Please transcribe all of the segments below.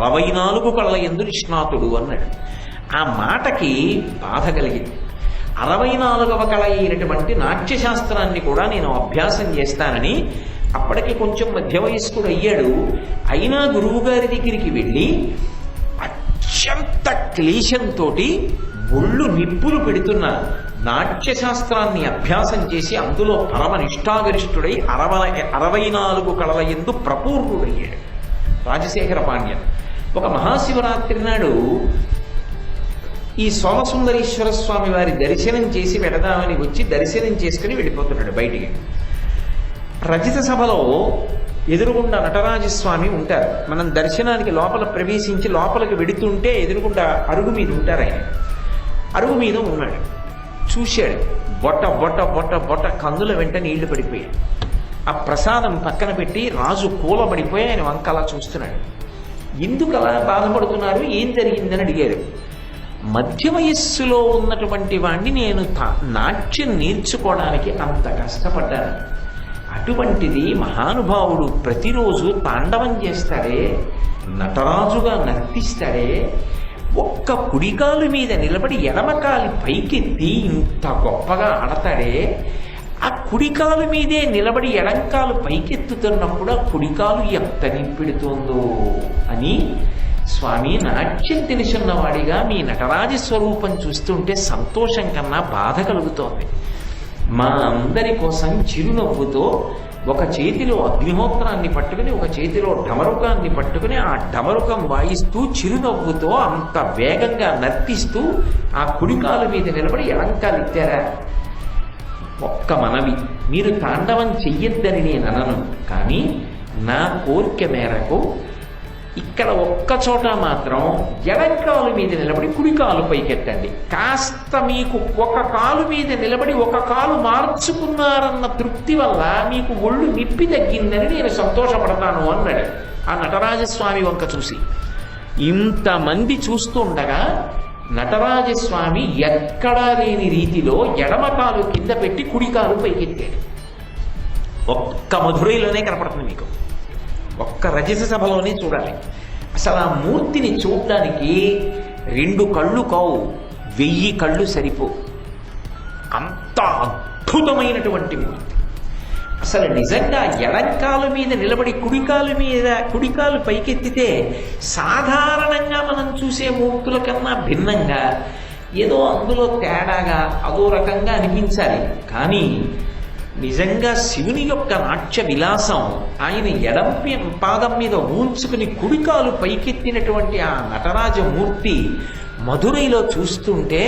అరవై నాలుగు కళ్ళ ఎందు నిష్ణాతుడు అన్నాడు. ఆ మాటకి బాధ కలిగింది. అరవై నాలుగవ కళ అయినటువంటి నాట్యశాస్త్రాన్ని కూడా నేను అభ్యాసం చేస్తానని అప్పటికి కొంచెం మధ్య వయస్కుడు అయ్యాడు అయినా గురువుగారి దగ్గరికి వెళ్ళి అత్యంత క్లేశంతో ఒళ్ళు నిప్పులు పెడుతున్న నాట్యశాస్త్రాన్ని అభ్యాసం చేసి అందులో పరమ నిష్ఠాగరిష్ఠుడై అరవై అరవై నాలుగు కళల ఎందు ప్రపూర్ణుడయ్యాడు. రాజశేఖర పాండ్యన్. ఒక మహాశివరాత్రి నాడు ఈ సోమసుందరీశ్వర స్వామి వారి దర్శనం చేసి వెడదామని వచ్చి దర్శనం చేసుకుని వెళ్ళిపోతున్నాడు బయటికి. రజిత సభలో ఎదురుగుండా నటరాజస్వామి ఉంటారు. మనం దర్శనానికి లోపల ప్రవేశించి లోపలికి వెడుతుంటే ఎదురుగుండా అరుగు మీద ఉంటారు ఆయన. అరుగు మీద ఉన్నాడు. చూశాడు. బొట్ట బొట్ట బొట్ట బొట్ట కందుల వెంట నీళ్ళు పడిపోయాయి. ఆ ప్రసాదం పక్కన పెట్టి రాజు కూలబడిపోయి ఆయన వంక అలా చూస్తున్నాడు. ఎందుకు అలా బాధపడుతున్నారు? ఏం జరిగిందని అడిగారు. మధ్య వయస్సులో ఉన్నటువంటి వాణ్ణి నేను నాట్యం నేర్చుకోవడానికి అంత కష్టపడ్డాను. అటువంటిది మహానుభావుడు ప్రతిరోజు తాండవం చేస్తాడే నటరాజుగా నర్తిస్తాడే ఒక్క కుడికాలు మీద నిలబడి ఎడమకాలి పైకెత్తి ఇంత గొప్పగా ఆడతాడే ఆ కుడికాలు మీదే నిలబడి ఎడంకాలు పైకెత్తుతున్నప్పుడు ఆ కుడికాలు ఎంత నింపెడుతోందో అని స్వామి నాట్యం తెలిసున్నవాడిగా మీ నటరాజ స్వరూపం చూస్తుంటే సంతోషం కన్నా బాధ కలుగుతోంది. మా అందరి కోసం చిరునవ్వుతో ఒక చేతిలో అగ్నిహోత్రాన్ని పట్టుకుని ఒక చేతిలో డమరుకాన్ని పట్టుకుని ఆ డమరుకం వాయిస్తూ చిరునవ్వుతో అంత వేగంగా నర్తిస్తూ ఆ కుడికాలు మీద నిలబడి ఎడంకాలు ఎత్తారా? ఒక్క మనవి. మీరు తాండవం చెయ్యొద్దని నేను అనను. కానీ నా కోరిక మేరకు ఇక్కడ ఒక్క చోట మాత్రం ఎడంకాలు మీద నిలబడి కుడి కాలు పైకెత్తండి కాస్త మీకు ఒక కాలు మీద నిలబడి ఒక కాలు మార్చుకున్నారన్న తృప్తి వల్ల మీకు ఒళ్ళు నిప్పి తగ్గిందని నేను సంతోషపడతాను అన్నాడు. ఆ నటరాజస్వామి వంక చూసి. ఇంతమంది చూస్తుండగా నటరాజస్వామి ఎక్కడా లేని రీతిలో ఎడమకాలు కింద పెట్టి కుడికాలు పైకెత్తాడు. ఒక్క మధురైలోనే కనపడుతుంది మీకు. ఒక్క రజస సభలోనే చూడాలి. అసలు ఆ మూర్తిని చూడడానికి రెండు కళ్ళు కావు వెయ్యి కళ్ళు సరిపో అంత అద్భుతమైనటువంటి మూర్తి. అసలు నిజంగా ఎడంకాలు మీద నిలబడి కుడికాలు మీద కుడికాలు పైకెత్తితే సాధారణంగా మనం చూసే మూర్తుల కన్నా భిన్నంగా ఏదో అందులో తేడాగా అదో రకంగా అనిపించాలి. కానీ నిజంగా శివుని యొక్క నాట్య విలాసం ఆయన ఎడం పాదం మీద ఊంచుకుని కుడికాలు పైకెత్తినటువంటి ఆ నటరాజమూర్తి మధురైలో చూస్తుంటే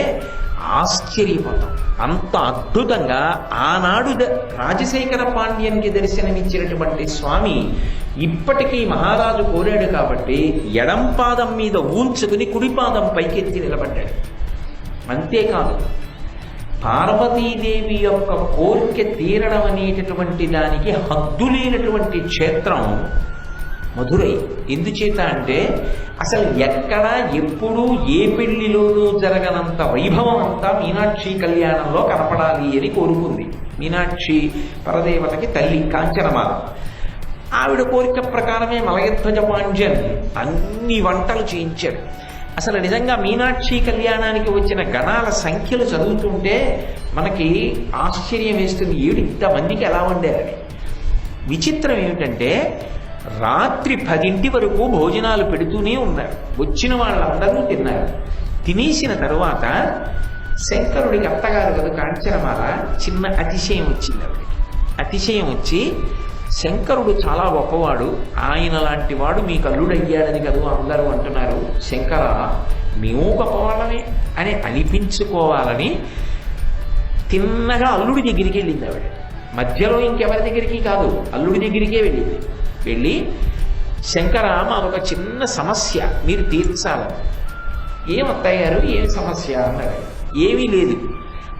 ఆశ్చర్యపోతాం. అంత అద్భుతంగా ఆనాడు రాజశేఖర పాండ్యన్కి దర్శనమిచ్చినటువంటి స్వామి ఇప్పటికీ మహారాజు కోరాడు కాబట్టి ఎడం పాదం మీద ఊంచుకుని కుడిపాదం పైకెత్తి నిలబడ్డాడు. అంతేకాదు పార్వతీదేవి యొక్క కోరిక తీరడం అనేటటువంటి దానికి హద్దు లేనటువంటి క్షేత్రం మధురై. ఎందుచేత అంటే అసలు ఎక్కడ ఎప్పుడు ఏ పెళ్ళిలోనూ జరగనంత వైభవం అంతా మీనాక్షి కళ్యాణంలో కనపడాలి అని కోరుకుంది. మీనాక్షి పరదేవతకి తల్లి కాంచనమాల ఆవిడ కోరిక ప్రకారమే మలయధ్వజ పాండ్యన్ అన్ని వంటలు చేయించాడు. అసలు నిజంగా మీనాక్షి కళ్యాణానికి వచ్చిన గణాల సంఖ్యలు చదువుతుంటే మనకి ఆశ్చర్యం వేస్తుంది. ఏడు ఇంతమందికి ఎలా వండారని. విచిత్రం ఏమిటంటే రాత్రి పదింటి వరకు భోజనాలు పెడుతూనే ఉన్నారు. వచ్చిన వాళ్ళందరూ తిన్నారు. తినేసిన తరువాత శంకరుడికి అత్తగారు కదా కాంచనమాల చిన్న అతిశయం వచ్చింది ఆవిడకి. అతిశయం వచ్చి శంకరుడు చాలా గొప్పవాడు ఆయన లాంటి వాడు మీకు అల్లుడయ్యాడని కదా అందరూ అంటున్నారు. శంకర మేము గొప్పవాళ్ళమే అని అనిపించుకోవాలని తిన్నగా అల్లుడి దగ్గరికి వెళ్ళింది ఆవిడ. మధ్యలో ఇంకెవరి దగ్గరికి కాదు అల్లుడి దగ్గరికే వెళ్ళింది. వెళ్ళి శంకర మాదొక చిన్న సమస్య. మీరు తీర్చాలని ఏమత్తయ్యారు? ఏం సమస్య అన్నారు. ఏమీ లేదు.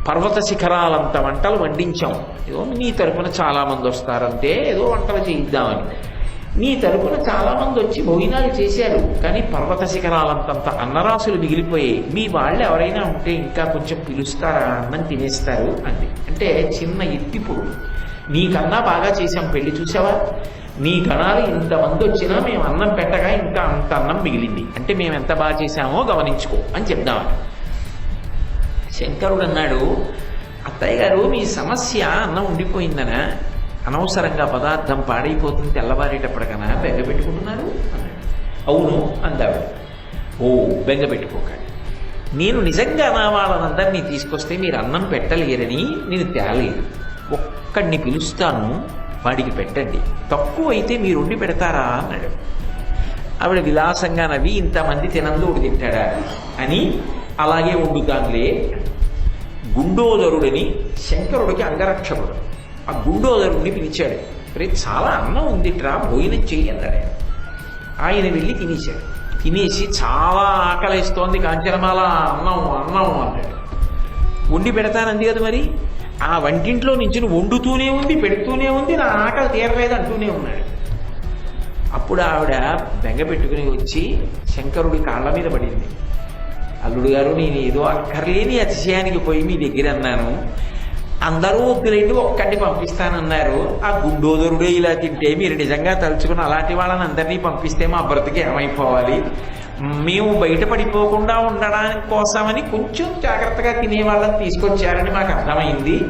పర్వత శిఖరాలంత వంటలు వండించాం. ఏదో నీ తరపున చాలామంది వస్తారంటే ఏదో వంటలు చేయిద్దామని. నీ తరపున చాలామంది వచ్చి భోజనాలు చేశారు. కానీ పర్వత శిఖరాలంతంత అన్నరాసులు మిగిలిపోయాయి. మీ వాళ్ళు ఎవరైనా ఉంటే ఇంకా కొంచెం పిలుస్తారా? అన్నం తినేస్తారు అంది. అంటే చిన్న ఎత్తిపోడు. నీకన్నా బాగా చేశాం. పెళ్ళి చూసావా? నీ గణాలు ఇంతమంది వచ్చినా మేము అన్నం పెట్టగా ఇంకా అంత అన్నం మిగిలింది. అంటే మేము ఎంత బాగా చేశామో గమనించుకో అని చెప్దామని శంకరుడు అన్నాడు అత్తయ్య గారు మీ సమస్య అన్నం ఉండిపోయిందనా? అనవసరంగా పదార్థం పాడైపోతుంది తెల్లవారేటప్పటికనా బెంగ పెట్టుకుంటున్నారు? అన్నాడు. అవును అందావిడ. ఓ బెంగ పెట్టుకోకండి. నేను నిజంగా నా వాళ్ళనందరినీ తీసుకొస్తే మీరు అన్నం పెట్టలేరని నేను తేలేదు ఒక్కడిని పిలుస్తాను వాడికి పెట్టండి. తక్కువ అయితే మీరు ఉండి పెడతారా అన్నాడు. ఆవిడ విలాసంగా నవ్వి ఇంతమంది తినందోడు తింటాడా అని అలాగే వండుతానులే గుండోదరుడని శంకరుడికి అంగరక్షకుడు. ఆ గుండోదరుడిని పిలిచాడు. రే చాలా అన్నం ఉందిట్రా భోజనం చేయి అన్నాడు. ఆయన వెళ్ళి తినేశాడు. తినేసి చాలా ఆకలిస్తోంది కాంచనమాల అన్నం అన్నం అన్నాడు. వండి పెడతానంది కదా మరి? ఆ వంటింట్లో నుంచి వండుతూనే ఉంది పెడుతూనే ఉంది నా ఆకలి తీరలేదు అంటూనే ఉన్నాడు. అప్పుడు ఆవిడ బెంగ పెట్టుకుని వచ్చి శంకరుడి కాళ్ళ మీద పడింది. అల్లుడు గారు నేను ఏదో అక్కర్లేని అతిశయానికి పోయి మీ దగ్గర అన్నాను. అందరూ వద్దులేండి ఒక్కడిని పంపిస్తానన్నారు. ఆ గుండోదరుడే ఇలా తింటే మీరు నిజంగా తలుచుకుని అలాంటి వాళ్ళని అందరినీ పంపిస్తే మా బ్రతికి ఏమైపోవాలి? మేము బయటపడిపోకుండా ఉండడానికి కోసమని కొంచెం జాగ్రత్తగా తినే వాళ్ళని తీసుకొచ్చారని మాకు అర్థమైంది.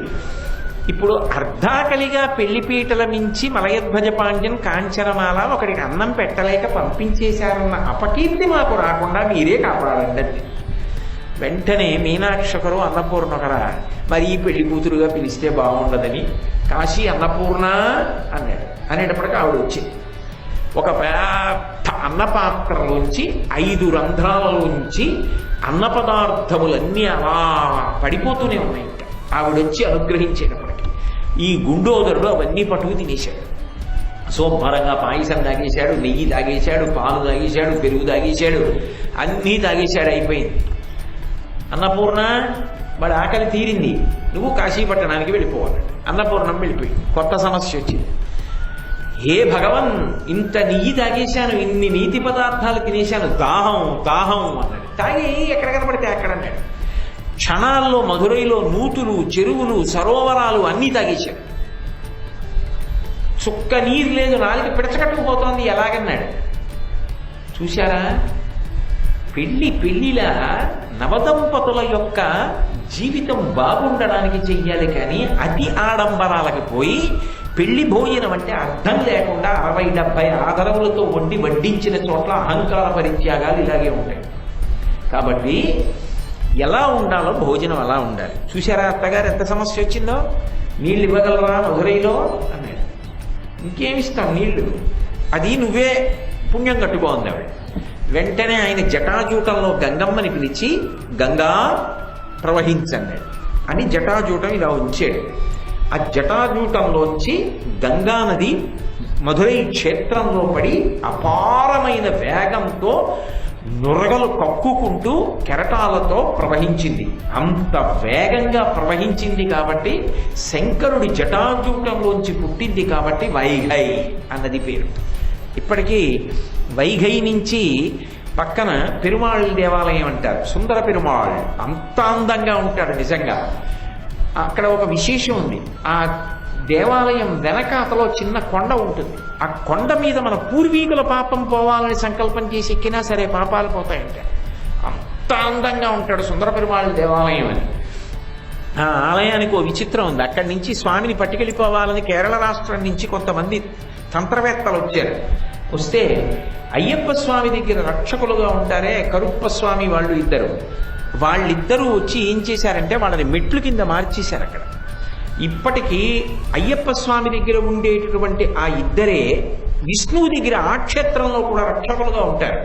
ఇప్పుడు అర్ధాకలిగా పెళ్ళిపీటల మించి మలయధ్వజ పాండ్యం కాంచనమాల ఒకడికి అన్నం పెట్టలేక పంపించేశారన్న అపకీర్తి మాకు రాకుండా మీరే కాపాడండి. అది వెంటనే మీనాక్షకరు అన్నపూర్ణకరా మరి ఈ పెళ్ళి కూతురుగా పిలిస్తే బాగుండదని? కాశీ అన్నపూర్ణ అన్నాడు. అనేటప్పటికీ ఆవిడ వచ్చింది. ఒక పెద్ద అన్నపాత్రలోంచి ఐదు రంధ్రాలలోంచి అన్న పదార్థములన్నీ అలా పడిపోతూనే ఉన్నాయి. ఆవిడొచ్చి ఆవిడ వచ్చి అనుగ్రహించేటప్పటికి ఈ గుండోదరుడు అవన్నీ పట్టుకు తినేశాడు. శుభ్రంగా పాయసం తాగేశాడు నెయ్యి తాగేశాడు పాలు తాగేశాడు పెరుగు తాగేశాడు అన్నీ తాగేశాడు అయిపోయింది. అన్నపూర్ణ వాడి ఆకలి తీరింది. నువ్వు కాశీపట్టణానికి వెళ్ళిపోవాలి అన్నపూర్ణం వెళ్ళిపోయి కొత్త సమస్య వచ్చింది. హే భగవన్ ఇంత నెయ్యి తాగేశాను ఇన్ని నీతి పదార్థాలు తినేశాను దాహం దాహం అన్నాడు. తాగి ఎక్కడ కనబడితే అక్కడ అన్నాడు. క్షణాల్లో మధురైలో నూతులు చెరువులు సరోవరాలు అన్నీ తాగేశాడు. చుక్క నీరు లేదు నాలుగు పిడచకట్టుకుపోతోంది ఎలాగన్నాడు. చూశారా? పెళ్ళి పెళ్ళిలా నవదంపతుల యొక్క జీవితం బాగుండడానికి చెయ్యాలి కానీ అతి ఆడంబరాలకు పోయి పెళ్ళి భోజనం అంటే అర్థం లేకుండా అరవై డెబ్బై ఆధారములతో వండి వడ్డించిన చోట్ల అహంకార పరిత్యాగాలు ఇలాగే ఉంటాయి. కాబట్టి ఎలా ఉండాలో భోజనం అలా ఉండాలి. చూసారా అత్తగారు ఎంత సమస్య వచ్చిందో? నీళ్ళు ఇవ్వగలరా మధురైలో అన్నాడు. ఇంకేమిస్తాం నీళ్ళు అది నువ్వే పుణ్యం కట్టుకోంది ఆవిడ. వెంటనే ఆయన జటాజూటంలో గంగమ్మని పిలిచి గంగా ప్రవహించండి. అని జటాజూటం ఇలా ఉంచాడు ఆ జటాజూటంలోంచి గంగా నది మధురై క్షేత్రంలో పడి అపారమైన వేగంతో నురగలు కక్కుకుంటూ కెరటాలతో ప్రవహించింది. అంత వేగంగా ప్రవహించింది కాబట్టి శంకరుడి జటాజూటంలోంచి పుట్టింది కాబట్టి వైఘై అన్నది పేరు. ఇప్పటికీ వైఘై నుంచి పక్కన పెరుమాళ్ దేవాలయం అంటారు. సుందర పెరుమాళ్ అంత అందంగా ఉంటాడు నిజంగా. అక్కడ ఒక విశేషం ఉంది. ఆ దేవాలయం వెనకాతలో చిన్న కొండ ఉంటుంది. ఆ కొండ మీద మన పూర్వీకుల పాపం పోవాలని సంకల్పం చేసి ఎక్కినా సరే పాపాలు పోతాయంట. అంత అందంగా ఉంటాడు సుందర పెరుమాళ్ దేవాలయం అని. ఆ ఆలయానికి ఓ విచిత్రం ఉంది. అక్కడి నుంచి స్వామిని పట్టుకెళ్ళిపోవాలని కేరళ రాష్ట్రం నుంచి కొంతమంది తంత్రవేత్తలు వచ్చారు. వస్తే అయ్యప్ప స్వామి దగ్గర రక్షకులుగా ఉంటారే కరుప్ప స్వామి వాళ్ళు ఇద్దరు. వాళ్ళిద్దరూ వచ్చి ఏం చేశారంటే వాళ్ళని మెట్లు కింద మార్చేశారు అక్కడ. ఇప్పటికీ అయ్యప్ప స్వామి దగ్గర ఉండేటటువంటి ఆ ఇద్దరే విష్ణువు దగ్గర ఆ క్షేత్రంలో కూడా రక్షకులుగా ఉంటారు.